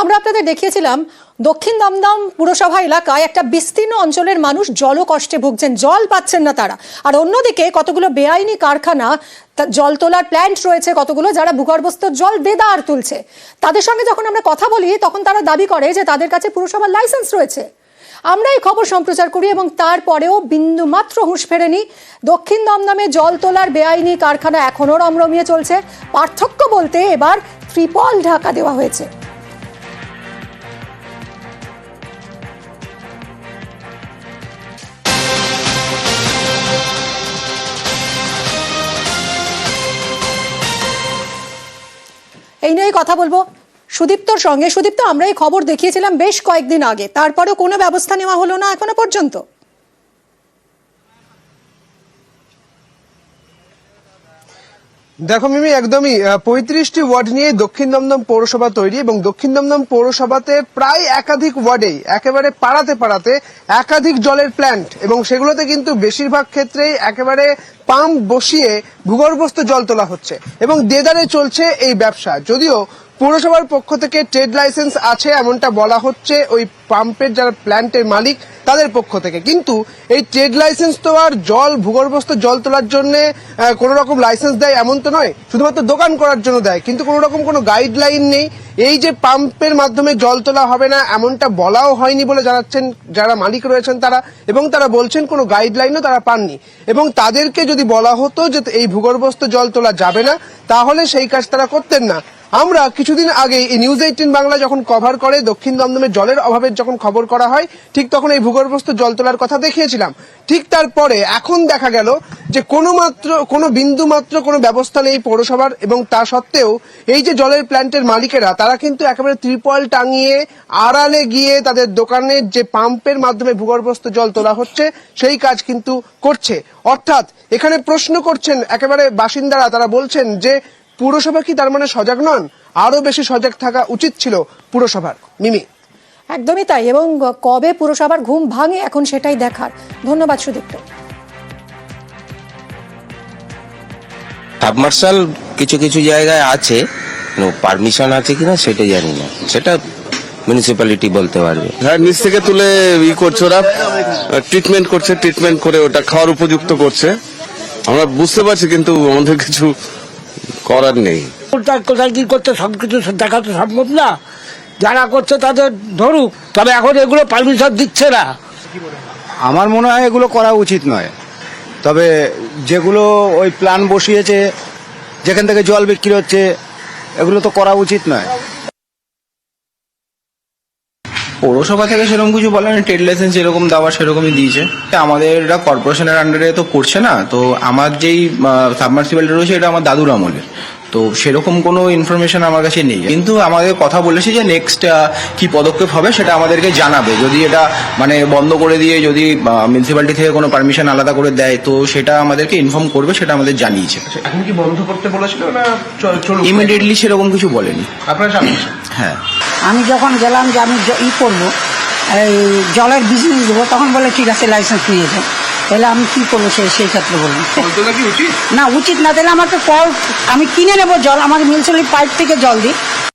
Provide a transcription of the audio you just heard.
আমরা আপনাদের দেখিয়েছিলাম, দক্ষিণ দমদম পুরসভা এলাকায় একটা বিস্তীর্ণ অঞ্চলের মানুষ জলকষ্টে ভুগছেন, জল পাচ্ছেন না তারা। আর অন্যদিকে কতগুলো বেআইনি কারখানা জল তোলার প্ল্যান্ট রয়েছে কতগুলো যারা ভূগর্ভস্থ জল দেদার তুলছে। তাদের সঙ্গে যখন আমরা কথা বলি, তখন তারা দাবি করে যে তাদের কাছে পুরসভার লাইসেন্স রয়েছে। আমরা এই খবর সম্প্রচার করি এবং তারপরেও বিন্দু মাত্র হুঁশ ফেরেনি। দক্ষিণ দমদমে জল তোলার বেআইনি কারখানা এখনও রমরমিয়ে চলছে। পার্থক্য বলতে এবার ত্রিপল ঢাকা দেওয়া হয়েছে। এই নিয়েই কথা বলব। সুদীপ্তর সঙ্গে। সুদীপ্ত, আমরা এই খবর দেখিয়েছিলাম বেশ কয়েকদিন আগে। তারপরেও কোনো ব্যবস্থা নেওয়া হলো না এখনও পর্যন্ত? দেখো মিমি, একদমই পঁয়ত্রিশটি ওয়ার্ড নিয়ে দক্ষিণ দমদম পৌরসভা তৈরি এবং দক্ষিণ দমদম পৌরসভাতে প্রায় একাধিক ওয়ার্ডেই, একেবারে পাড়াতে পাড়াতে একাধিক জলের প্ল্যান্ট এবং সেগুলোতে কিন্তু বেশিরভাগ ক্ষেত্রেই একেবারে পাম্প বসিয়ে ভূগর্ভস্থ জল তোলা হচ্ছে এবং দেদারে চলছে এই ব্যবসা। যদিও পৌরসভার পক্ষ থেকে ট্রেড লাইসেন্স আছে, এমনটা বলা হচ্ছে। ওই পাম্পের যারা প্ল্যান্টের মালিক, তাদের পক্ষ থেকে। কিন্তু এই ট্রেড লাইসেন্স তো আর জল, ভূগর্ভস্থ জল তোলার জন্য কোনো রকম লাইসেন্স দেয় এমন তো নয়। শুধুমাত্র দোকান করার জন্য দেয়। কিন্তু কোনো রকম কোনো গাইডলাইন নেই। এই যে পাম্পের মাধ্যমে জল তোলা হবে না, এমনটা বলাও হয়নি বলে জানাচ্ছেন যারা মালিক রয়েছেন তারা, এবং তারা বলছেন কোনো গাইডলাইনও তারা পাননি। এবং তাদেরকে যদি বলা হতো যে এই ভূগর্ভস্থ জল তোলা যাবে না, তাহলে সেই কাজ তারা করতেন না। আমরা কিছুদিন আগে এই নিউজ এইটিন বাংলা যখন কভার করে, দক্ষিণ দমদমে জলের অভাবের যখন খবর করা হয়, ঠিক তখন এই ভূগর্ভস্থ জল তোলার কথা দেখিয়েছিলাম। ঠিক তারপরে এখন দেখা গেল যে কোনো মাত্র, কোনো বিন্দু মাত্র কোনো ব্যবস্থা নেই পৌরসভার এবং তা সত্ত্বেও এই যে জলের প্ল্যান্টের মালিকেরা, তারা কিন্তু একেবারে ত্রিপল টাঙিয়ে আড়ালে গিয়ে তাদের দোকানের যে পাম্পের মাধ্যমে ভূগর্ভস্থ জল তোলা হচ্ছে, সেই কাজ কিন্তু করছে। অর্থাৎ এখানে প্রশ্ন করছেন একেবারে বাসিন্দারা, তারা বলছেন যে পুরসভা কি তার মানে সজাগ নন? আরও বেশি সজাগ থাকা উচিত ছিল পুরসভার। মিমি। একদমই তাই এবং কবে পুরসভার ঘুম ভাঙে এখন সেটাই দেখার। ধন্যবাদ সুদীপ্ত। সাবমার্শাল কিছু কিছু জায়গায় আছে পারমিশন আছে কিনা সেটা জানি না। সেটা মিউনিসিপ্যালিটি বলতে পারবে। হ্যাঁ নিচ থেকে তুলে ই করছে ওরা ট্রিটমেন্ট করছে ট্রিটমেন্ট করে ওটা খাওয়ার উপযুক্ত করছে। আমরা বুঝতে পারছি কিন্তু আমাদের কিছু করার নেই। কোথায় কোথায় কি সব সবকিছু দেখা তো সম্ভব না। যারা করছে তাদের ধরুক তবে এখন এগুলো পারমিশন দিচ্ছে না। আমার মনে হয় এগুলো করা উচিত নয়। তবে যেগুলো ওই প্ল্যান বসিয়েছে যেখান থেকে জল বিক্রি হচ্ছে এগুলো তো করা উচিত নয়। পৌরসভা থেকে সেরকম কিছু বলেন ট্রেড লাইসেন্স যেরকম দেওয়া সেরকমই দিয়েছে। আমাদের এটা কর্পোরেশনের আন্ডারে তো পড়ছে না তো আমার যেই সাবমার্সিবলটা রয়েছে এটা আমার দাদুর আমলের। তো সেরকম কোনো ইনফরমেশন আমার কাছে নেই। কিন্তু আমাদের কথা বলেছে যে নেক্সট কি পদক্ষেপ হবে সেটা আমাদেরকে জানাবে। যদি এটা মানে বন্ধ করে দিয়ে যদি মিউনিসিপ্যালিটি থেকে কোনো পারমিশন আলাদা করে দেয় তো সেটা আমাদেরকে ইনফর্ম করবে সেটা আমাদের জানিয়েছে। এখন কি বন্ধ করতে বলেছিল না ইমিডিয়েটলি সেরকম কিছু বলেনি। আপনারা হ্যাঁ। আমি যখন গেলাম যে আমি ই করব এই জলের বিজনেস দেবো তখন বলে ঠিক আছে লাইসেন্স নিয়ে যাও। তাহলে আমি কি করব সে সেই ক্ষেত্রে বলব। না উচিত না তাহলে আমাকে কল আমি কিনে নেব জল আমার মিউনিসিপালিটি পাইপ থেকে জল দিই।